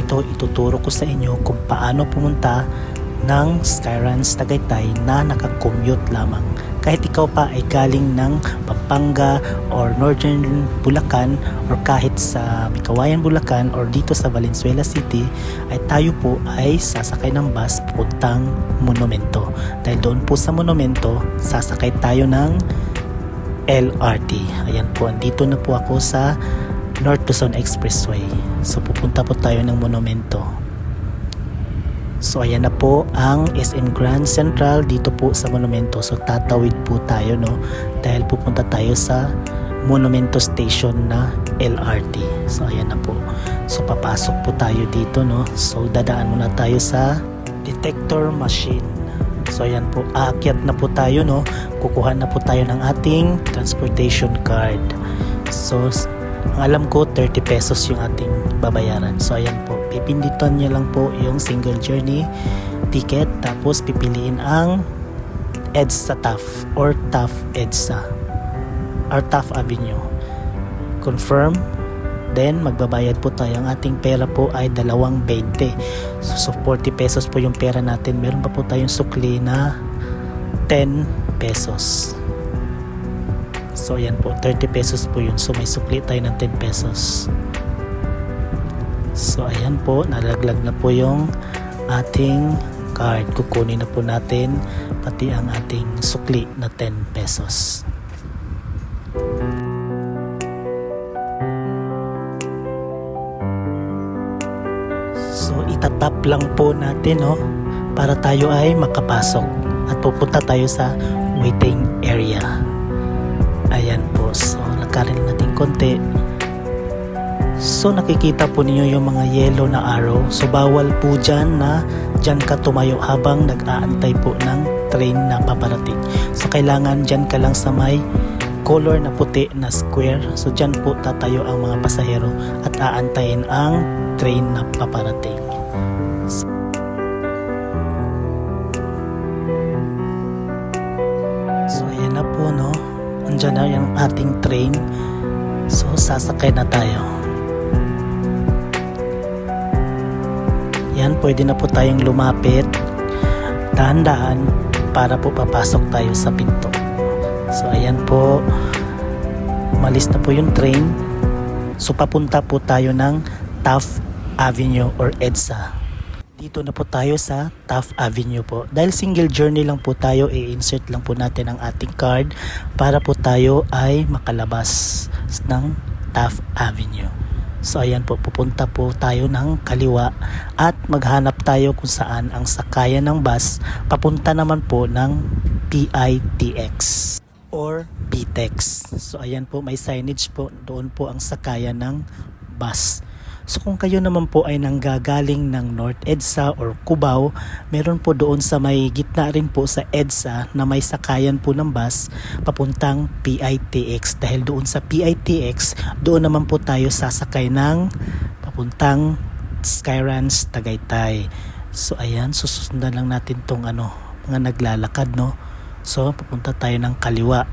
ito ituturo ko sa inyo kung paano pumunta ng Skyruns Tagaytay na nakakommute lamang. Kahit ikaw pa ay galing ng Pampanga or Northern Bulacan or kahit sa Mikawayan Bulacan or dito sa Valenzuela City ay tayo po ay sasakay ng bus puntang Monumento. Dahil doon po sa Monumento, sasakay tayo ng LRT. Ayan po, andito na po ako sa North Luzon Expressway. So pupunta po tayo ng Monumento. So ayan na po ang SM Grand Central dito po sa Monumento. So tatawid po tayo no dahil pupunta tayo sa Monumento Station na LRT. So ayan na po. So papasok po tayo dito no. So dadaan muna tayo sa detector machine. So ayan po, aakyat na po tayo no. Kukuha na po tayo ng ating transportation card. So ang alam ko 30 pesos yung ating babayaran. So ayan po, pipinditan niyo lang po yung single journey ticket tapos pipiliin ang EDSA TAF or TAF EDSA or TAF Avenue. Confirm Then, magbabayad po tayo. Ang ating pera po ay dalawang 20. So, so 40 pesos po yung pera natin. Meron pa po tayong sukli na 10 pesos. So, ayan po. 30 pesos po yun. So, may sukli tayo ng 10 pesos. So, ayan po. Nalaglag na po yung ating card. Kukunin na po natin pati ang ating sukli na 10 pesos. So itatap lang po natin no para tayo ay makapasok at pupunta tayo sa waiting area. So nakikita po ninyo yung mga yellow na arrow. So bawal po dyan na dyan ka tumayo habang nag-aantay po ng train na paparating. So kailangan dyan ka lang sa may color na puti na square. So dyan po tatayo ang mga pasahero at aantayin ang train na paparating. So ayan na po no. Andyan na yung ating train. So sasakay na tayo. Yan, pwede na po tayong lumapit. Dahan-dahan para po papasok tayo sa pinto. So ayan po. Malis na po yung train. So papunta po tayo ng Taft Avenue or EDSA. Dito na po tayo sa Taft Avenue po. Dahil single journey lang po tayo, i-insert lang po natin ang ating card para po tayo ay makalabas ng Taft Avenue. So ayan po, pupunta po tayo ng kaliwa at maghanap tayo kung saan ang sakayan ng bus papunta naman po ng PITX or PTEX. So ayan po, may signage po, doon po ang sakayan ng bus. So kung kayo naman po ay nanggagaling ng North EDSA or Cubao, meron po doon sa may gitna rin po sa EDSA na may sakayan po ng bus papuntang PITX. Dahil doon sa PITX, doon naman po tayo sasakay ng papuntang Skyruns Tagaytay. So ayan, susundan lang natin tong ano, mga naglalakad no. So papunta tayo ng kaliwa.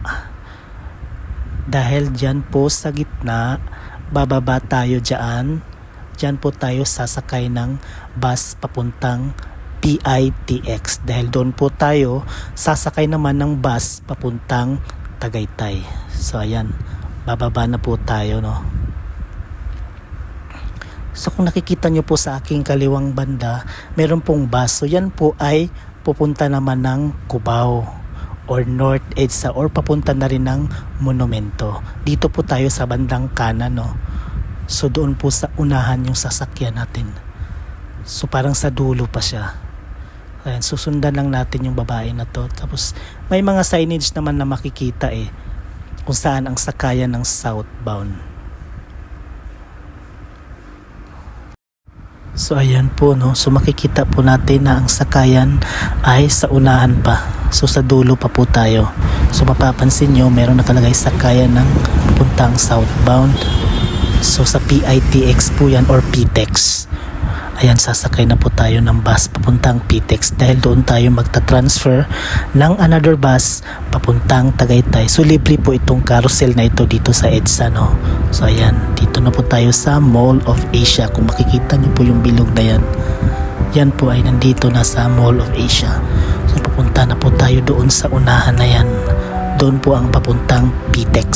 Dahil dyan po sa gitna, bababa tayo dyan. Dyan po tayo sasakay ng bus papuntang PITX. Dahil doon po tayo sasakay naman ng bus papuntang Tagaytay. So ayan, bababa na po tayo no. So kung nakikita nyo po sa aking kaliwang banda, meron pong bus. So yan po ay pupunta naman ng Cubao or North EDSA or papunta na rin ng Monumento. Dito po tayo sa bandang kanan no. So doon po sa unahan yung sasakyan natin. So parang sa dulo pa siya. Ayan, susundan lang natin yung babae na to. Tapos may mga signage naman na makikita eh kung saan ang sakayan ng southbound. So ayan po no. So makikita po natin na ang sakayan ay sa unahan pa. So sa dulo pa po tayo. So mapapansin nyo meron nakalagay sakayan ng puntang southbound. So sa PITX po yan or PTEX. Ayan, sasakay na po tayo ng bus papuntang PTEX dahil doon tayo magta-transfer ng another bus papuntang Tagaytay. So, libre po itong carousel na ito dito sa EDSA, no? So, ayan, dito na po tayo sa Mall of Asia. Kung makikita niyo po yung bilog na yan, yan po ay nandito na sa Mall of Asia. So, papunta na po tayo doon sa unahan na yan. Doon po ang papuntang PTEX.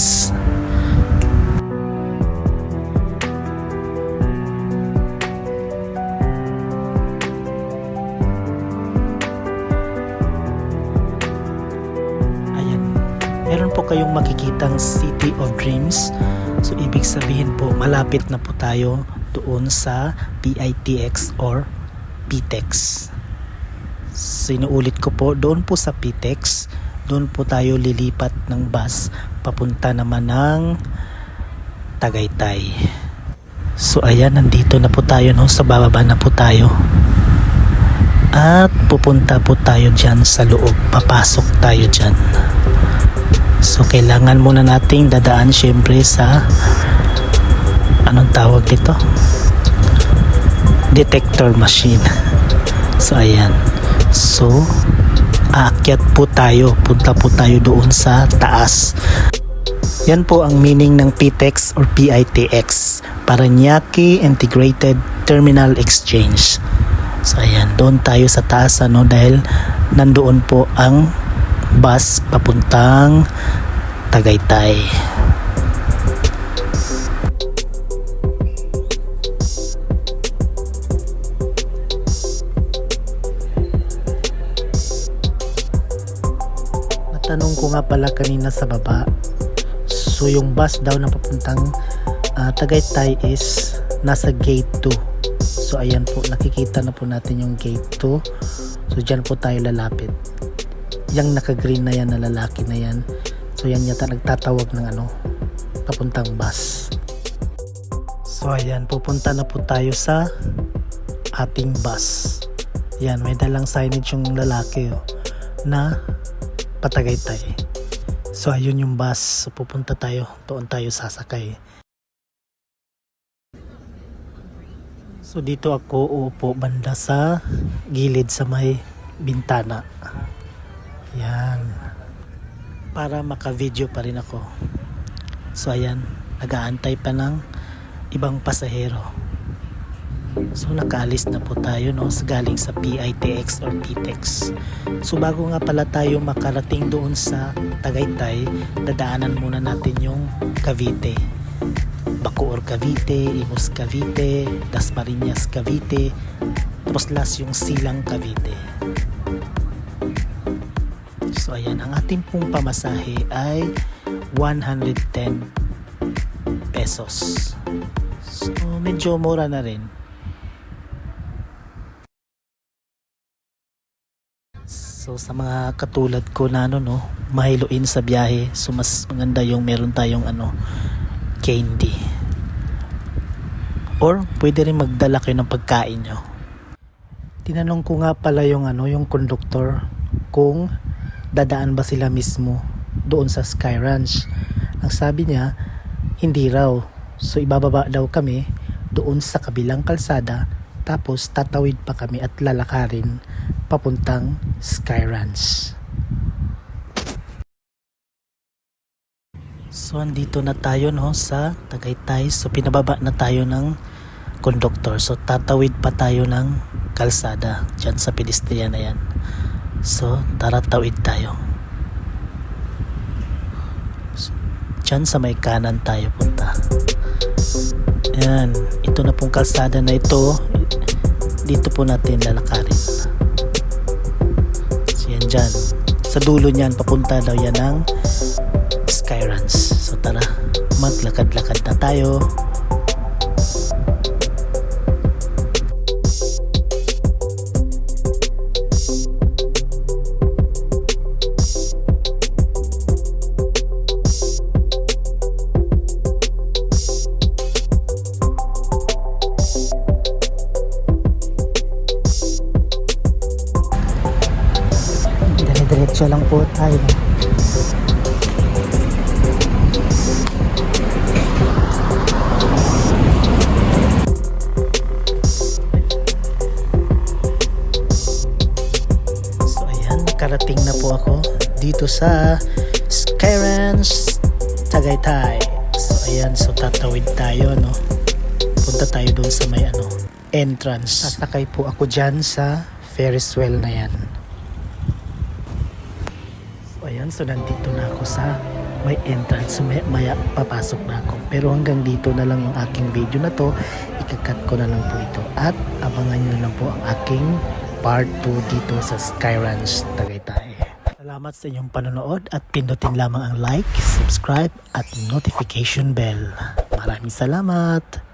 Kayong makikitang City of Dreams. So, ibig sabihin po, malapit na po tayo doon sa PITX or PTEX. Sinuulit ko po, doon po sa PTEX, doon po tayo lilipat ng bus papunta naman ng Tagaytay. So ayan, nandito na po tayo no, sa bababa na po tayo. At pupunta po tayo dyan sa loob, papasok tayo dyan. So kailangan muna nating dadaan syempre sa anong tawag dito? Detector machine. So ayan. So aakyat po tayo, punta po tayo doon sa taas. Yan po ang meaning ng PTEX or PITX, Paranaque Integrated Terminal Exchange. So ayan, doon tayo sa taas ano dahil nandoon po ang bus papuntang Tagaytay. Natanong ko nga pala kanina sa baba. So yung bus daw na papuntang ah, Tagaytay is nasa gate 2. So ayan po, nakikita na po natin yung gate 2. So dyan po tayo lalapit. Yung naka-green na yan na lalaki na yan. So yan yata nagtatawag ng ano, papuntang bus. So ayan, pupunta na po tayo sa ating bus. Yan, may dalang signage yung lalaki oh, na patagaytay. So ayun yung bus. So pupunta tayo. Doon tayo sasakay. So dito ako uupo banda sa gilid sa may bintana. Yan. Para maka-video pa rin ako. So ayan, nag-aantay pa ng ibang pasahero. So nakaalis na po tayo no, galing sa PITX or PTEX. So bago nga pala tayo makarating doon sa Tagaytay, dadaanan muna natin yung Cavite. Bacoor Cavite, Imus Cavite, Dasmariñas Cavite, tapos last yung Silang Cavite. So ayan, ang ating pong pamasahe ay 110 pesos. So medyo mura na rin. So sa mga katulad ko na ano no, mahiluin sa biyahe, so mas maganda yung meron tayong ano, candy. Or pwede rin magdala kayo ng pagkain nyo. Tinanong ko nga pala yung ano, yung conductor kung dadaan ba sila mismo doon sa Sky Ranch. Ang sabi niya, hindi raw. So ibababa daw kami doon sa kabilang kalsada tapos tatawid pa kami at lalakarin papuntang Sky Ranch. So andito na tayo no sa Tagaytay. So pinababa na tayo ng conductor. So tatawid pa tayo ng kalsada dyan sa pedestrian na yan. So tara tawid tayo. So, dyan sa may kanan tayo punta. Yan. Ito na pong kalsada na ito. Dito po natin lalakarin. So yan dyan. Sa dulo niyan, papunta daw yan ng Skyruns. So tara, maglakad-lakad na tayo. Diretso lang po tayo. So ayan, karating na po ako dito sa Skyranch Tagaytay. So ayan, so tatawid tayo no. Punta tayo doon sa may ano, entrance. Sasakay po ako dyan sa Ferris wheel na yan. Ayan, so nandito na ako sa may entrance. So maya, maya papasok na ako. Pero hanggang dito na lang yung aking video na to. Ikakat ko na lang po ito. At abangan nyo lang po ang aking part 2 dito sa Sky Ranch Tagaytay. Salamat sa inyong panonood at pindutin lamang ang like, subscribe at notification bell. Maraming salamat!